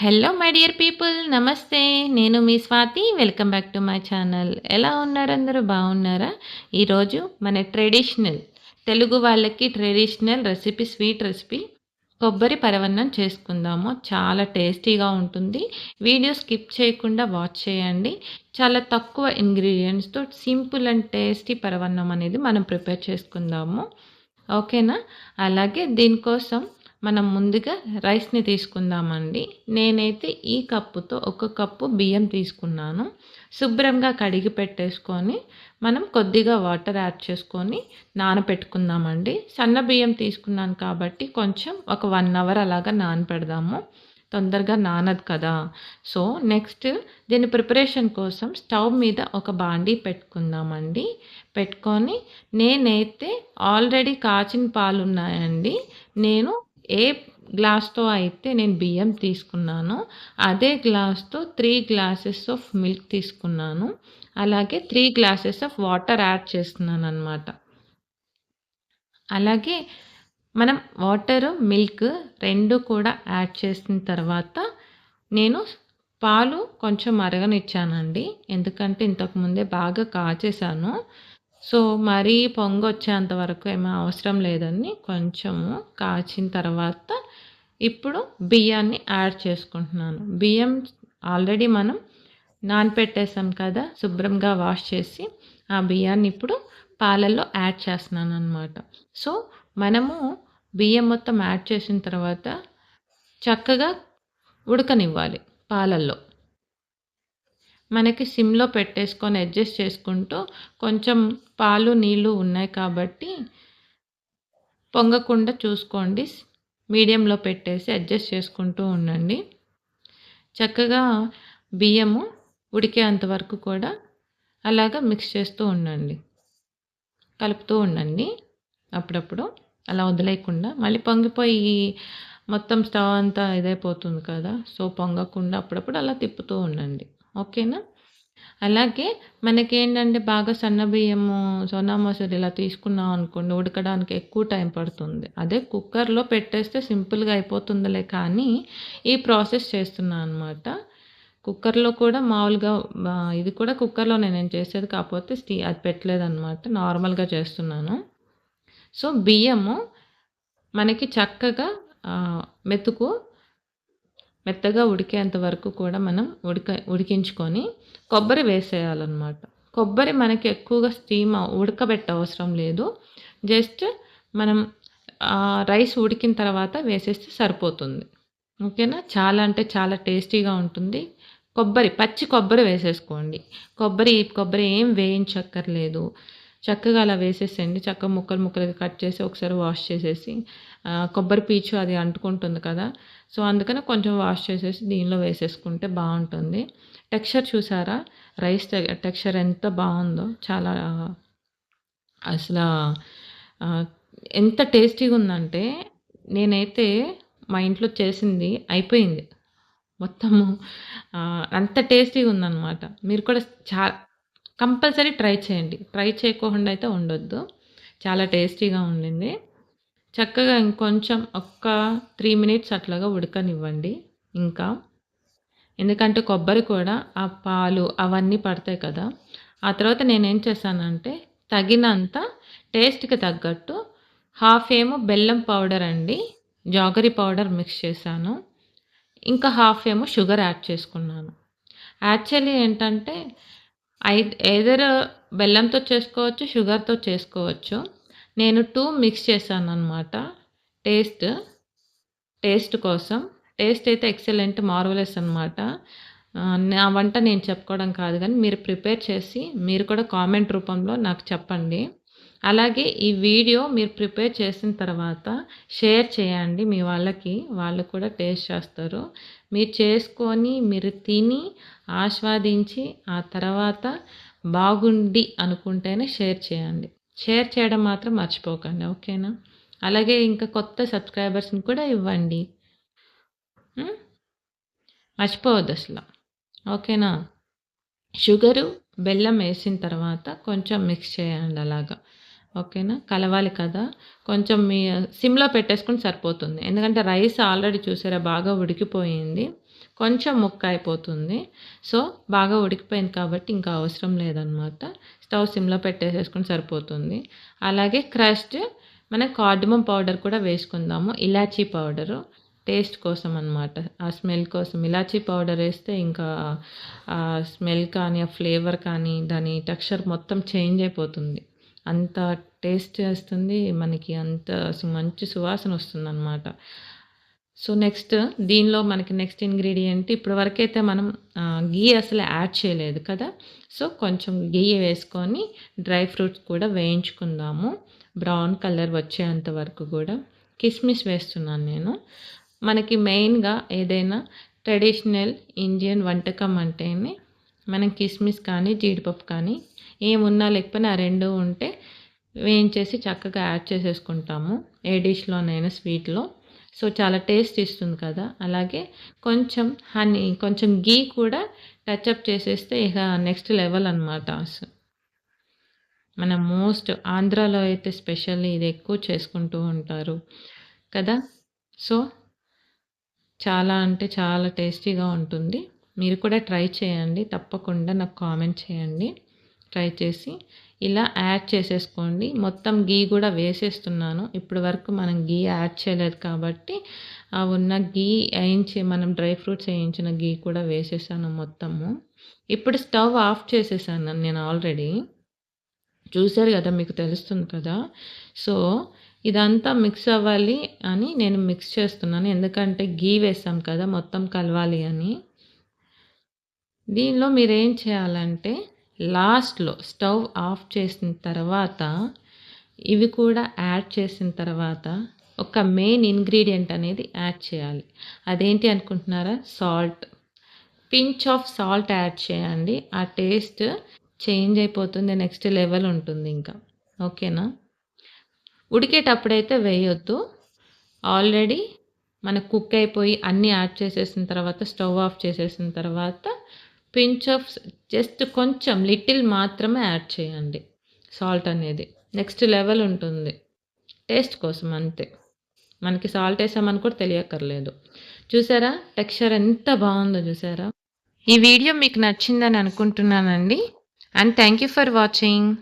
Hello my dear people నమస్తే నేను మీ Swathi. Welcome back to my channel ఎలా ఉన్నారు అందరూ? బాగున్నారా? ఈరోజు మన ట్రెడిషనల్ తెలుగు వాళ్ళకి ట్రెడిషనల్ రెసిపీ స్వీట్ రెసిపీ కొబ్బరి పరవన్నం చేసుకుందాము. చాలా టేస్టీగా ఉంటుంది. వీడియో స్కిప్ చేయకుండా వాచ్ చేయండి. చాలా తక్కువ ఇంగ్రీడియంట్స్తో సింపుల్ అండ్ టేస్టీ పరవన్నం అనేది మనం ప్రిపేర్ చేసుకుందాము. ఓకేనా అలాగే దీనికోసం మనం ముందుగా రైస్ని తీసుకుందామండి. నేనైతే ఈ కప్పుతో ఒక కప్పు బియ్యం తీసుకున్నాను. శుభ్రంగా కడిగి పెట్టేసుకొని మనం కొద్దిగా వాటర్ యాడ్ చేసుకొని నానపెట్టుకుందామండి. సన్న బియ్యం తీసుకున్నాను కాబట్టి కొంచెం ఒక వన్ అవర్ అలాగా నానపెడదాము. తొందరగా నానదు కదా. సో నెక్స్ట్ దీని ప్రిపరేషన్ కోసం స్టవ్ మీద ఒక బాండీ పెట్టుకుందామండి. పెట్టుకొని నేనైతే ఆల్రెడీ కాచిన పాలు ఉన్నాయండి నేను ఏ గ్లాస్తో అయితే నేను బియ్యం తీసుకున్నానో అదే గ్లాస్తో త్రీ గ్లాసెస్ ఆఫ్ మిల్క్ తీసుకున్నాను. అలాగే three glasses of water add చేస్తున్నాను అనమాట అలాగే మనం వాటర్ మిల్క్ రెండు కూడా యాడ్ చేసిన తర్వాత నేను పాలు కొంచెం మరగనిచ్చానండి. ఎందుకంటే ఇంతకుముందే బాగా కాచేసాను సో మరీ పొంగొచ్చేంత వరకు ఏమీ అవసరం లేదని కొంచెము కాచిన తర్వాత ఇప్పుడు బియ్యాన్ని యాడ్ చేసుకుంటున్నాను. బియ్యం ఆల్రెడీ మనం నానపెట్టేసాం కదా శుభ్రంగా వాష్ చేసి ఆ బియ్యాన్ని ఇప్పుడు పాలల్లో యాడ్ చేస్తున్నాను అనమాట సో మనము బియ్యం మొత్తం యాడ్ చేసిన తర్వాత చక్కగా ఉడకనివ్వాలి పాలల్లో. మనకి సిమ్లో పెట్టేసుకొని అడ్జస్ట్ చేసుకుంటూ కొంచెం పాలు నీళ్ళు ఉన్నాయి కాబట్టి పొంగకుండా చూసుకోండి. మీడియంలో పెట్టేసి అడ్జస్ట్ చేసుకుంటూ ఉండండి. చక్కగా బియ్యము ఉడికేంత వరకు కూడా అలాగా మిక్స్ చేస్తూ ఉండండి. కలుపుతూ ఉండండి. అప్పుడప్పుడు అలా వదిలేయకుండా మళ్ళీ పొంగిపోయి మొత్తం స్టవ్ అంతా ఇదైపోతుంది కదా సో పొంగకుండా అప్పుడప్పుడు అలా తిప్పుతూ ఉండండి. ఓకేనా? అలాగే మనకేంటంటే బాగా సన్న బియ్యము సోనా మసూరి ఇలా తీసుకున్నాం అనుకోండి ఉడకడానికి ఎక్కువ టైం పడుతుంది. అదే కుక్కర్లో పెట్టేస్తే సింపుల్గా అయిపోతుందిలే కానీ ఈ ప్రాసెస్ చేస్తున్నాను అనమాట కుక్కర్లో కూడా మామూలుగా ఇది కూడా కుక్కర్లో నేను చేసేది కాకపోతే స్టీ అది పెట్టలేదన్నమాట నార్మల్గా చేస్తున్నాను. సో బియ్యము మనకి చక్కగా మెతుకు మెత్తగా ఉడికేంత వరకు కూడా మనం ఉడిక ఉడికించుకొని కొబ్బరి వేసేయాలన్నమాట. కొబ్బరి మనకి ఎక్కువగా స్టీమ్ ఉడకబెట్ట అవసరం లేదు. జస్ట్ మనం రైస్ ఉడికిన తర్వాత వేసేస్తే సరిపోతుంది. ఓకేనా? చాలా అంటే చాలా టేస్టీగా ఉంటుంది. కొబ్బరి పచ్చి కొబ్బరి వేసేసుకోండి. కొబ్బరి కొబ్బరి ఏం వేయించక్కర్లేదు. చక్కగా అలా వేసేసేయండి. చక్కగా ముక్కలు ముక్కలుగా కట్ చేసి ఒకసారి వాష్ చేసేసి కొబ్బరి పీచు అది అంటుకుంటుంది కదా. సో అందుకని కొంచెం వాష్ చేసేసి దీనిలో వేసేసుకుంటే బాగుంటుంది. టెక్స్చర్ చూసారా? రైస్ టెక్స్చర్ ఎంత బాగుందో చాలా అసలు ఎంత టేస్టీగా ఉందంటే నేనైతే మా ఇంట్లో చేసింది అయిపోయింది. మొత్తము అంత టేస్టీగా ఉందన్నమాట. మీరు కూడా చా కంపల్సరీ ట్రై చేయండి. ట్రై చేయకుండా అయితే ఉండొద్దు. చాలా టేస్టీగా ఉండింది. చక్కగా ఇంకొంచెం ఒక్క త్రీ మినిట్స్ అట్లాగా ఉడకనివ్వండి ఇంకా. ఎందుకంటే కొబ్బరి కూడా ఆ పాలు అవన్నీ పడతాయి కదా. ఆ తర్వాత నేనేం చేశానంటే తగినంత టేస్ట్కి తగ్గట్టు హాఫ్ ఏమో బెల్లం పౌడర్ అండి జాగరీ పౌడర్ మిక్స్ చేశాను. ఇంకా హాఫ్ ఏమో షుగర్ యాడ్ చేసుకున్నాను. యాక్చువల్లీ ఏంటంటే ఐ ఏదర్ బెల్లంతో చేసుకోవచ్చు షుగర్తో చేసుకోవచ్చు. నేను టూ మిక్స్ చేశాను అనమాట టేస్ట్ టేస్ట్ కోసం. టేస్ట్ అయితే ఎక్సలెంట్ మార్వలెస్ అనమాట నా వంట నేను చెప్పుకోవడం కాదు కానీ మీరు ప్రిపేర్ చేసి మీరు కూడా కామెంట్ రూపంలో నాకు చెప్పండి. అలాగే ఈ వీడియో మీరు ప్రిపేర్ చేసిన తర్వాత షేర్ చేయండి మీ వాళ్ళకి. వాళ్ళు కూడా టేస్ట్ చేస్తారు. మీరు చేసుకొని మీరు తిని ఆస్వాదించి ఆ తర్వాత బాగుండి అనుకుంటేనే షేర్ చేయండి. షేర్ చేయడం మాత్రం మర్చిపోకండి. ఓకేనా? అలాగే ఇంకా కొత్త సబ్స్క్రైబర్స్ని కూడా ఇవ్వండి. మర్చిపోవద్దు అసలు. ఓకేనా? షుగరు బెల్లం వేసిన తర్వాత కొంచెం మిక్స్ చేయండి అలాగా. ఓకేనా? కలవాలి కదా? కొంచెం మీ సిమ్లో పెట్టేసుకుని సరిపోతుంది. ఎందుకంటే రైస్ ఆల్రెడీ చూసారా బాగా ఉడికిపోయింది. కొంచెం ముక్క అయిపోతుంది. సో బాగా ఉడికిపోయింది కాబట్టి ఇంకా అవసరం లేదనమాట స్టవ్ సిమ్లో పెట్టేసేసుకుని సరిపోతుంది. అలాగే క్రస్ట్ మనం కార్డమం పౌడర్ కూడా వేసుకుందాము. ఇలాచీ పౌడరు టేస్ట్ కోసం అనమాట ఆ స్మెల్ కోసం. ఇలాచీ పౌడర్ వేస్తే ఇంకా ఆ స్మెల్ కానీ ఆ ఫ్లేవర్ కానీ దాని టెక్స్చర్ మొత్తం చేంజ్ అయిపోతుంది. అంత టేస్ట్ చేస్తుంది మనకి అంత మంచి సువాసన వస్తుంది అనమాట సో నెక్స్ట్ దీనిలో మనకి నెక్స్ట్ ఇంగ్రీడియంట్ ఇప్పటి వరకైతే మనం గీ అసలు యాడ్ చేయలేదు కదా. సో కొంచెం గీ వేసుకొని డ్రై ఫ్రూట్స్ కూడా వేయించుకుందాము. బ్రౌన్ కలర్ వచ్చేంత వరకు కూడా. కిస్మిస్ వేస్తున్నాను నేను. మనకి మెయిన్గా ఏదైనా ట్రెడిషనల్ ఇండియన్ వంటకం అంటేనే మనం కిస్మిస్ కానీ జీడిపప్పు కానీ ఏమున్నా లేకపోయినా ఆ రెండు ఉంటే వేయించేసి చక్కగా యాడ్ చేసేసుకుంటాము. ఏ డిష్లోనైనా స్వీట్లో. సో చాలా టేస్ట్ ఇస్తుంది కదా. అలాగే కొంచెం హనీ కొంచెం గీ కూడా టచ్అప్ చేసేస్తే ఇక నెక్స్ట్ లెవెల్ అనమాట మన మోస్ట్ ఆంధ్రాలో అయితే స్పెషల్లీ ఇది ఎక్కువ చేసుకుంటూ ఉంటారు కదా. సో చాలా అంటే చాలా టేస్టీగా ఉంటుంది. మీరు కూడా ట్రై చేయండి. తప్పకుండా నాకు కామెంట్ చేయండి. ట్రై చేసి ఇలా యాడ్ చేసేసుకోండి. మొత్తం గీ కూడా వేసేస్తున్నాను. ఇప్పటి వరకు మనం గీ యాడ్ చేయలేదు కాబట్టి ఆ ఉన్న గీ వేయించి మనం డ్రై ఫ్రూట్స్ వేయించిన గీ కూడా వేసేసాను మొత్తము. ఇప్పుడు స్టవ్ ఆఫ్ చేసేసాను నేను ఆల్రెడీ చూశారు కదా మీకు తెలుస్తుంది కదా. సో ఇదంతా మిక్స్ అవ్వాలి అని నేను మిక్స్ చేస్తున్నాను. ఎందుకంటే గీ వేసాం కదా మొత్తం కలవాలి అని. దీనిలో మీరు ఏం చేయాలంటే లాస్ట్లో స్టవ్ ఆఫ్ చేసిన తర్వాత ఇవి కూడా యాడ్ చేసిన తర్వాత ఒక మెయిన్ ఇంగ్రీడియంట్ అనేది యాడ్ చేయాలి. అదేంటి అనుకుంటున్నారా? Salt. Pinch of salt add చేయండి. ఆ టేస్ట్ చేంజ్ అయిపోతుంది నెక్స్ట్ లెవెల్ ఉంటుంది ఇంకా. ఓకేనా? ఉడికేటప్పుడైతే వేయొద్దు. ఆల్రెడీ మనకు కుక్ అయిపోయి అన్నీ యాడ్ చేసేసిన తర్వాత స్టవ్ ఆఫ్ చేసేసిన తర్వాత పించ్ ఆఫ్ జస్ట్ కొంచెం లిటిల్ మాత్రమే యాడ్ చేయండి. సాల్ట్ అనేది. నెక్స్ట్ లెవెల్ ఉంటుంది. టేస్ట్ కోసం అంతే. మనకి సాల్ట్ వేసామని కూడా తెలియక్కర్లేదు. చూసారా? టెక్స్చర్ ఎంత బాగుందో చూసారా? ఈ వీడియో మీకు నచ్చిందని అనుకుంటున్నానండి. And thank you for watching.